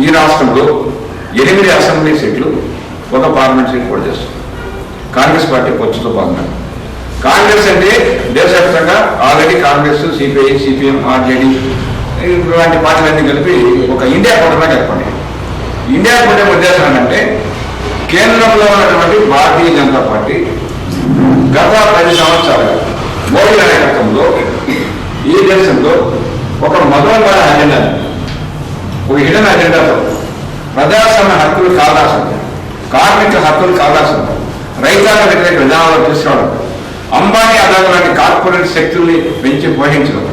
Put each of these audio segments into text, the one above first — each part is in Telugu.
ఈ రాష్ట్రంలో ఎనిమిది అసెంబ్లీ సీట్లు ఒక పార్లమెంట్ సీట్ కూడా చేస్తుంది. కాంగ్రెస్ పార్టీ పొచ్చుతో భాగంగా. కాంగ్రెస్ అంటే దేశవ్యాప్తంగా already Congress CPI CPM RJD ఇలాంటి పార్టీలన్నీ కలిపి ఒక ఇండియా కూటమిగా ఏర్పడి ఇండియా కూటమి ఉద్దేశం ఏంటంటే కేంద్రంలో ఉన్నటువంటి భారతీయ జనతా పార్టీ గత పది సంవత్సరాలుగా మోడీ నాయకత్వంలో ఈ దేశంలో ఒక మధురమైన అజెండా ఒక హిడన్ అజెండాతో ప్రజాస్వామ్య హక్కులు కావాల్సింది. కార్మిక హక్కులు కావాల్సింది. రైతాంగ వ్యతిరేక విధానాలు తీసుకురావడం అంబానీ అదాని లాంటి కార్పొరేట్ శక్తుల్ని పెంచి పోషించడం.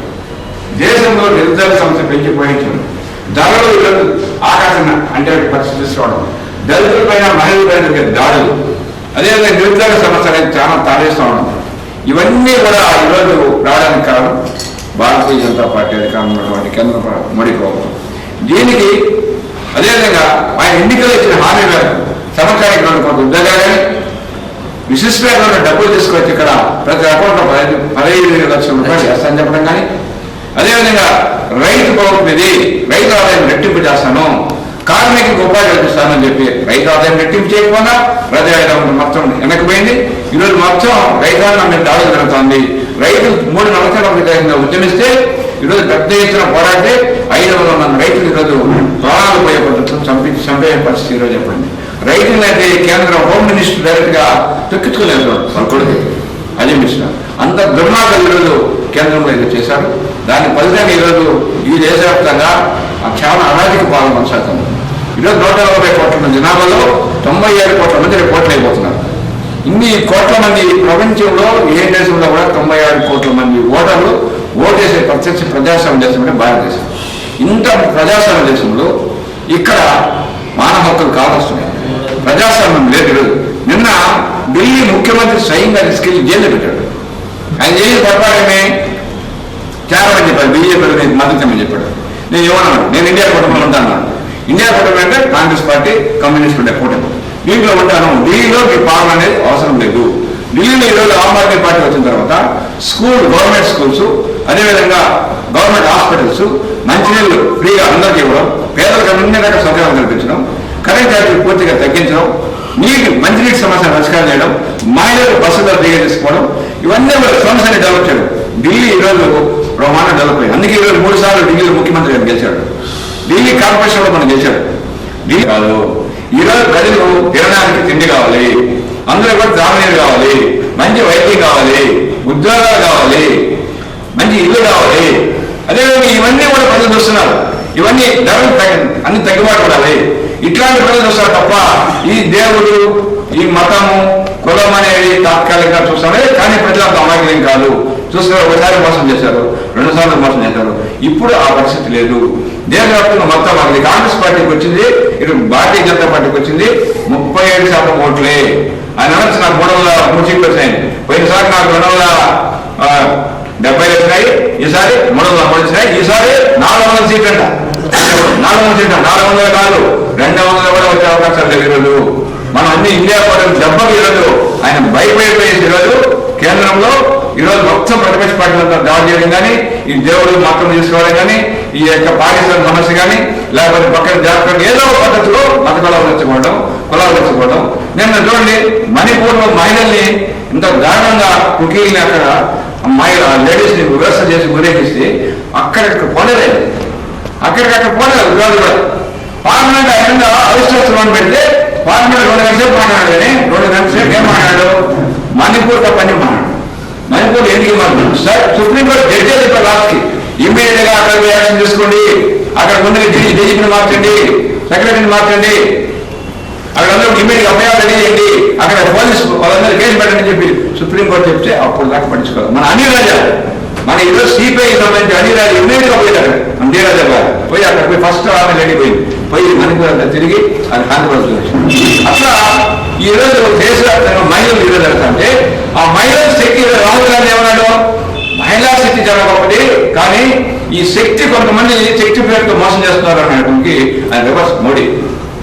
దేశంలో నిరుద్యోగ సమస్య పెంచి పోషించడం. ధరలు ఇళ్ళు ఆకర్షణ అంటే పరిస్థితి తీసుకురావడం దళితులపైన మహిళలపైన దాడులు. అదేవిధంగా నిరుద్యోగ సమస్య అనేది చాలా తాడేస్తూ ఉండడం ఇవన్నీ కూడా ఈరోజు రావడానికి కారణం. భారతీయ జనతా పార్టీ అధికారంలో ఉన్నటువంటి కేంద్ర మోడీ ప్రభుత్వం. దీనికి అదేవిధంగా ఆయన ఎన్నికలు ఇచ్చిన హామీ మేరకు సంవత్సరానికి కొంత ఉద్యోగాలు విశిష్టమైన డబ్బులు తీసుకొచ్చి ఇక్కడ ప్రతి అకౌంట్లో పదహైదు పదహైదు లక్షల రూపాయలు చేస్తానని చెప్పడం కానీ అదేవిధంగా రైతు బాగుంటుంది రైతు ఆదాయం రెట్టింపు చేస్తాను కార్మికులకు ఉపాధి కల్పిస్తానని చెప్పి రైతు ఆదాయం రెట్టింపు చేయకపోయినా ప్రజా ఆదాయం మొత్తం వెనకపోయింది. ఈరోజు మొత్తం రైతాంగం మీద దాడులు జరుగుతోంది. రైతు మూడు నలభై క్రితంగా ఉద్యమిస్తే ఈరోజు పెద్ద ఎత్తున పోరాడితే ఐదు వందల మంది రైతులు ఈరోజు ప్రాణాలు పోయే పద్ధతులు చంపి చంపే పరిస్థితి ఈరోజు చెప్పండి. రైతులైతే కేంద్ర హోమ్ మినిస్టర్ డైరెక్ట్గా తొక్కించుకోలేదు. కొడుకు అజయ్ మిశ్రా అంత దుర్మార్గం ఈరోజు కేంద్రంలో ఇది చేశారు. దాని ఫలితంగా ఈరోజు ఈ దేశవ్యాప్తంగా చాలా అరాజక పాలన కొనసాగుతుంది. ఈరోజు నూట నలభై కోట్ల మంది జనాభాలో తొంభై ఏడు కోట్ల మంది కోట్లు అయిపోతున్నారు. ఇన్ని కోట్ల మంది ప్రపంచంలో ఏ దేశంలో కూడా తొంభై ఆరు కోట్ల మంది ఓటర్లు ఓటేసే ప్రత్యక్ష ప్రజాస్వామ్య దేశం అంటే భారతదేశం. ఇంత ప్రజాస్వామ్య దేశంలో ఇక్కడ మానవ హక్కులు కావస్తున్నాయి ప్రజాస్వామ్యం లేదు. నిన్న ఢిల్లీ ముఖ్యమంత్రి స్వయంగా తీసుకెళ్ళి జైలు పెట్టాడు. ఆయన చేసిన పొరపాటమే చాలా చెప్పాడు. చెప్పారు బీజేపీ నేను మద్దతు చెప్పాడు. నేను ఏమన్నాను? నేను ఇండియా కుటుంబంలో ఉంటాను. ఇండియా కుటుంబం అంటే కాంగ్రెస్ పార్టీ కమ్యూనిస్ట్ ఉండే కూటమి. దీంట్లో ఉంటాను. ఢిల్లీలో మీ పాలన అనేది అవసరం లేదు. ఢిల్లీలో ఈరోజు ఆమ్ ఆద్మీ పార్టీ వచ్చిన తర్వాత స్కూల్ గవర్నమెంట్ స్కూల్స్ అదేవిధంగా గవర్నమెంట్ హాస్పిటల్స్ మంచినీళ్ళు ఫ్రీగా అందరికీ ఇవ్వడం పేదలకు అన్ని రకాల సౌకర్యాలు కల్పించడం కరెంట్ ఛార్జీలు పూర్తిగా తగ్గించడం నీటి మంచినీటి సమస్యను పరిష్కారం చేయడం మహిళలు బస్సులో దిగ తీసుకోవడం ఇవన్నీ కూడా సమస్యని డెవలప్ చేయడం. ఢిల్లీ ఈరోజు బ్రహ్మాండం డెవలప్ అయ్యింది అందుకే ఈరోజు మూడు సార్లు ఢిల్లీలో ముఖ్యమంత్రి గారు గెలిచాడు ఢిల్లీ కార్పొరేషన్లో మనం గెలిచాడు ఢిల్లీ కాదు ఈరోజు ప్రజలు తినడానికి తిండి కావాలి అందరూ కూడా తాగునీరు కావాలి మంచి వైద్యం కావాలి ఉద్యోగాలు కావాలి మంచి ఇల్లు కావాలి. అదేవిధంగా ఇవన్నీ కూడా ప్రజలు చూస్తున్నారు. ఇవన్నీ ధరలు తగ్గ అన్ని తగ్గుబాటు పడాలి. ఇట్లాంటి ప్రజలు చూస్తారు తప్ప ఈ దేవుడు ఈ మతము కులం అనేది తాత్కాలికంగా చూస్తారే కానీ ప్రజలంత అమాయకులేం కాదు. చూస్తారు ఒకసారి మోసం చేశారు రెండు సార్లు మోసం చేశారు. ఇప్పుడు ఆ పరిస్థితి లేదు. దేశవ్యాప్తంగా మొత్తం మనకి కాంగ్రెస్ పార్టీకి వచ్చింది ఇటు భారతీయ జనతా పార్టీకి వచ్చింది ముప్పై ఏడు శాతం ఓట్లే. ఆయన అనొచ్చు నాకు మూడు వందల మూడు సీట్లు వచ్చినాయి పోయినసారి నాకు రెండు వందల డెబ్బై వచ్చినాయి ఈసారి మూడు వందల వచ్చినాయి ఈసారి నాలుగు వందల సీట్లు అంట. నాలుగు వందల సీట్లు నాలుగు వందల కాదు. రెండు వందలు కూడా వచ్చే అవకాశాలు లేవు ఈరోజు. మనం అన్ని ఇండియా కూడా దెబ్బకి ఈరోజు ఆయన భయపడిపోయేసి ఈరోజు కేంద్రంలో ఈరోజు మొత్తం ప్రతిపక్ష పార్టీలంతా దాడి చేయడం కానీ ఈ దేవుడు మాత్రం తీసుకోవడం కానీ ఈ యొక్క పాకిస్తాన్ సమస్య కానీ లేకపోతే పక్కన జాగ్రత్త ఏదో పద్ధతిలో మత కులాలు తెచ్చుకోవడం కులాలు తెచ్చుకోవడం నిన్న చూడండి మణిపూర్లో మహిళల్ని ఇంత దారుణంగా కుకీల్ని అక్కడ మహిళ లేడీస్ని వ్యవస్థ చేసి ఊరేగిస్తే అక్కడికి పోలేదు. అక్కడికక్కడ పోలేదు రోజు పార్లమెంట్ ఆయన అవిశ్వాసం పెడితే పార్లమెంట్ రెండు గంటలు సేపు మాట్లాడాడు కానీ రెండు గంటలు ఏం మాట్లాడాడు? మణిపూర్ పని మాట్లాడు. మణిపూర్ ఎందుకు మాట్లాడు? సార్ సుప్రీంకోర్టు జడ్జి చెప్పారు లాస్ట్కి ఇమ్మీడియట్గా అక్కడ యాక్షన్ తీసుకోండి. అక్కడ ముందుగా డీజీపీని మార్చండి. సెక్రటరీని మార్చండి. అక్కడ అందరూ ఇమ్మీడియట్ అభయాలు రెడీ చేయండి. అక్కడ పోలీసు వాళ్ళందరూ కేసు పెట్టండి చెప్పి సుప్రీంకోర్టు చెప్తే అప్పుడు దాకా పట్టించుకోవాలి. మన అనిల్ రాజా మన ఈరోజు సిపిఐ సంబంధించి అనిల్ రాజా ఇమ్మీడియట్ పోయింది అక్కడ మన డీరాజా గారు పోయి అక్కడ పోయి ఫస్ట్ ఆమె రెడీ పోయింది పోయి మణిపూర్ తిరిగి అది కాంగ్రెస్ అట్లా ఈ రోజు దేశవ్యాప్తంగా మహిళలు ఈరోజు అంటే ఆ మహిళల శక్తి రాహుల్ గాంధీ ఏమన్నాడు? మహిళా శక్తి జరగకపోతే కానీ ఈ శక్తి కొంతమంది శక్తి పేరుతో మోసం చేస్తున్నారు అనేటువంటి ఆయన రివర్స్ మోడీ.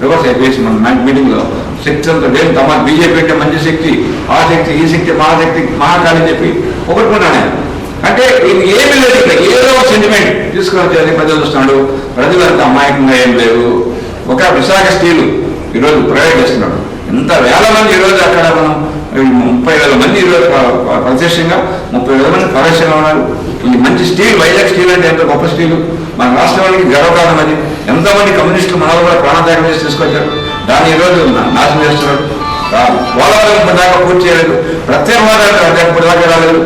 రివర్స్ అయిపోయేసి మన మీటింగ్లో శక్తి అంతా లేదు తమ బీజేపీ అంటే మంచి శక్తి ఆ శక్తి ఈ శక్తి మహాశక్తి మహాకాళి అని చెప్పి ఒకటికున్నాను అంటే ఇది ఏమీ లేదు ఇక్కడ. ఏదో ఒక సెంటిమెంట్ తీసుకొని వచ్చేది ప్రజలు చూస్తున్నాడు ప్రజలంతా అమాయకంగా ఏం లేదు. ఒక విశాఖ స్టీలు ఈరోజు ప్రైవేట్ చేస్తున్నాడు. ఎంత వేల మంది ఈరోజు అక్కడ మనం ముప్పై వేల మంది ఈరోజు ప్రత్యక్షంగా ముప్పై వేల మంది ప్రవేశంగా ఉన్నారు. ఈ మంచి స్టీల్ వైజాగ్ స్టీల్ అంటే ఎంత గొప్ప స్టీలు? మన రాష్ట్రానికి గర్వకారణం అది. ఎంతమంది కమ్యూనిస్టులు మనలో కూడా ప్రాణత్యాగం చేసి తీసుకొచ్చారు? దాన్ని ఈరోజు నాశనం చేస్తున్నారు పోలవరం దాకా పూర్తి చేయలేదు. ప్రత్యేక హోదా అంటే రాలేదు.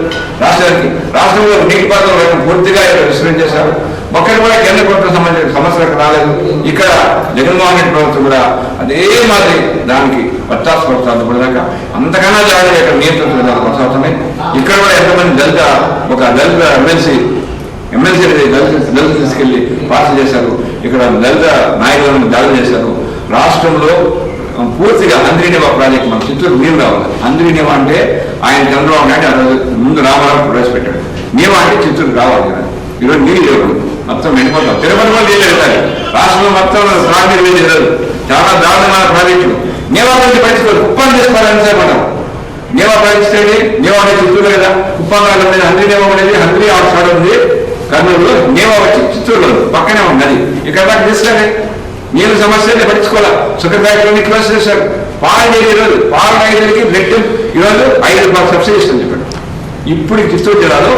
రాష్ట్రానికి రాష్ట్రంలో నీటిపారుదల పూర్తిగా విస్తరణ చేశారు. ఒక్కటి కూడా కేంద్ర ప్రభుత్వం సంబంధించిన సమస్యలకు రాలేదు. ఇక్కడ జగన్మోహన్ రెడ్డి ప్రభుత్వం కూడా అదే మాదిరి దానికి పట్టాస్ పడుతుంది ఇప్పటిదాకా అంతకన్నా జాగ్రత్త ఇక్కడ నియంత్రణ కొనసాగుతున్నాయి ఇక్కడ కూడా ఎంతమంది దళిత ఒక దళిత ఎమ్మెల్సీ ఎమ్మెల్సీ దళిత దళిత తీసుకెళ్ళి పాస్ చేశారు. ఇక్కడ దళిత నాయకులను దాడులు చేశారు. రాష్ట్రంలో పూర్తిగా అంద్రినివా ప్రాజెక్ట్ మన చిత్తూరు నీరు రావాలి అంద్రినివా అంటే ఆయన చంద్రబాబు నాయుడు ఆ రోజు ముందు రామారావు ప్రవేశపెట్టాడు. నీవా అంటే చిత్తూరు రావాలి కదా. ఈరోజు నీళ్ళు లేవు. మొత్తం వెళ్ళిపోతాం తిరుపతి కూడా నీళ్ళు వెళ్తాయి రాష్ట్రంలో మొత్తం ప్రాజెక్టు నీళ్ళు లేదు. చాలా దారుణమైన ప్రాజెక్టులు నీవా గురించి పట్టించుకోరు. కుప్పం చేసుకోవాలని మనం నీవా పరిస్థితి నీవా అనేది చిత్తూరు కదా. కుప్పం కాదు అనేది హంద్రి నీవా అనేది హంద్రీ అవుట్ ఉంది. కర్నూలు నీవా వచ్చి చిత్తూరులో పక్కనే ఉంది అది ఇక్కడ దాకా తీసుకెళ్ళి నీళ్ళ సమస్యని పట్టించుకోవాలి? షుగర్ క్లోజ్ చేశారు. పాలు ఈరోజు పాలు ఐదుకి ఈరోజు ఐదు రూపాయలు సబ్సిడీ ఇస్తుంది చెప్పాడు. ఇప్పుడు చిత్తూరు జిల్లాలో